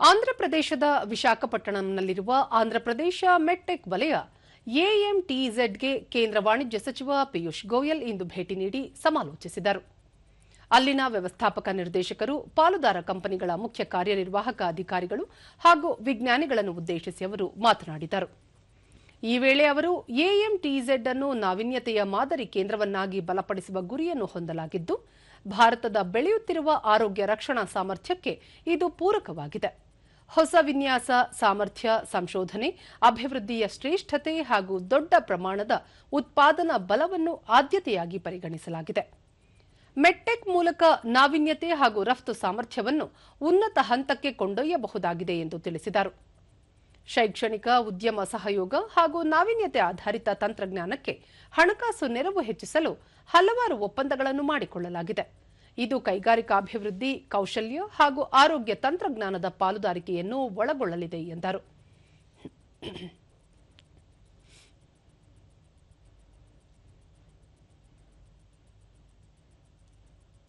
ಆಂಧ್ರಪ್ರದೇಶದ ವಿಶಾಖಪಟ್ಟಣಂನಲ್ಲಿರುವ ಆಂಧ್ರಪ್ರದೇಶ ಮೆಟ್ಟೆಕ್ ವಲಯ ಎಎಂಟಿಇಝೆಡ್ಗೆ ಕೇಂದ್ರ ವಾಣಿಜ್ಯ ಸಚಿವ ಪಿಯೂಷ್ ಗೋಯಲ್ ಇಂದು ಭೇಟಿ ನೀಡಿ ಸಮಾಲೋಚಿಸಿದರು. ಅಲ್ಲಿನ ವ್ಯವಸ್ಥಾಪಕ ನಿರ್ದೇಶಕರು, ಪಾಲುದಾರ ಕಂಪನಿಗಳ ಮುಖ್ಯ ಕಾರ್ಯನಿರ್ವಾಹಕ ಅಧಿಕಾರಿಗಳು ಹಾಗೂ ವಿಜ್ಞಾನಿಗಳನ್ನು ಉದ್ದೇಶಿಸಿ ಅವರು ಮಾತನಾಡಿದರು. ಈ ವೇಳೆ ಅವರು, ಎಎಂಟಿಝೆಡ್ ಅನ್ನು ನಾವೀನ್ಯತೆಯ ಮಾದರಿ ಕೇಂದ್ರವನ್ನಾಗಿ ಬಲಪಡಿಸುವ ಗುರಿಯನ್ನು ಹೊಂದಲಾಗಿದ್ದು, ಭಾರತದ ಬೆಳೆಯುತ್ತಿರುವ ಆರೋಗ್ಯ ರಕ್ಷಣಾ ಸಾಮರ್ಥ್ಯಕ್ಕೆ ಇದು ಪೂರಕವಾಗಿದೆ. ಹೊಸ ವಿನ್ಯಾಸ, ಸಾಮರ್ಥ್ಯ, ಸಂಶೋಧನೆ ಅಭಿವೃದ್ಧಿಯ ಶ್ರೇಷ್ಠತೆ ಹಾಗೂ ದೊಡ್ಡ ಪ್ರಮಾಣದ ಉತ್ಪಾದನಾ ಬಲವನ್ನು ಆದ್ಯತೆಯಾಗಿ ಪರಿಗಣಿಸಲಾಗಿದೆ. ಮೆಟ್ಟೆಕ್ ಮೂಲಕ ನಾವಿನ್ಯತೆ ಹಾಗೂ ರಫ್ತು ಸಾಮರ್ಥ್ಯವನ್ನು ಉನ್ನತ ಹಂತಕ್ಕೆ ಕೊಂಡೊಯ್ಯಬಹುದಾಗಿದೆ ಎಂದು ತಿಳಿಸಿದರು. ಶೈಕ್ಷಣಿಕ, ಉದ್ಯಮ ಸಹಯೋಗ ಹಾಗೂ ನಾವಿನ್ಯತೆ ಆಧಾರಿತ ತಂತ್ರಜ್ಞಾನಕ್ಕೆ ಹಣಕಾಸು ನೆರವು ಹೆಚ್ಚಿಸಲು ಹಲವಾರು ಒಪ್ಪಂದಗಳನ್ನು ಮಾಡಿಕೊಳ್ಳಲಾಗಿದೆ. ಇದು ಕೈಗಾರಿಕಾಭಿವೃದ್ಧಿ ಕೌಶಲ್ಯ ಹಾಗೂ ಆರೋಗ್ಯ ತಂತ್ರಜ್ಞಾನದ ಪಾಲುದಾರಿಕೆಯನ್ನು ಒಳಗೊಳ್ಳಲಿದೆ ಎಂದರು.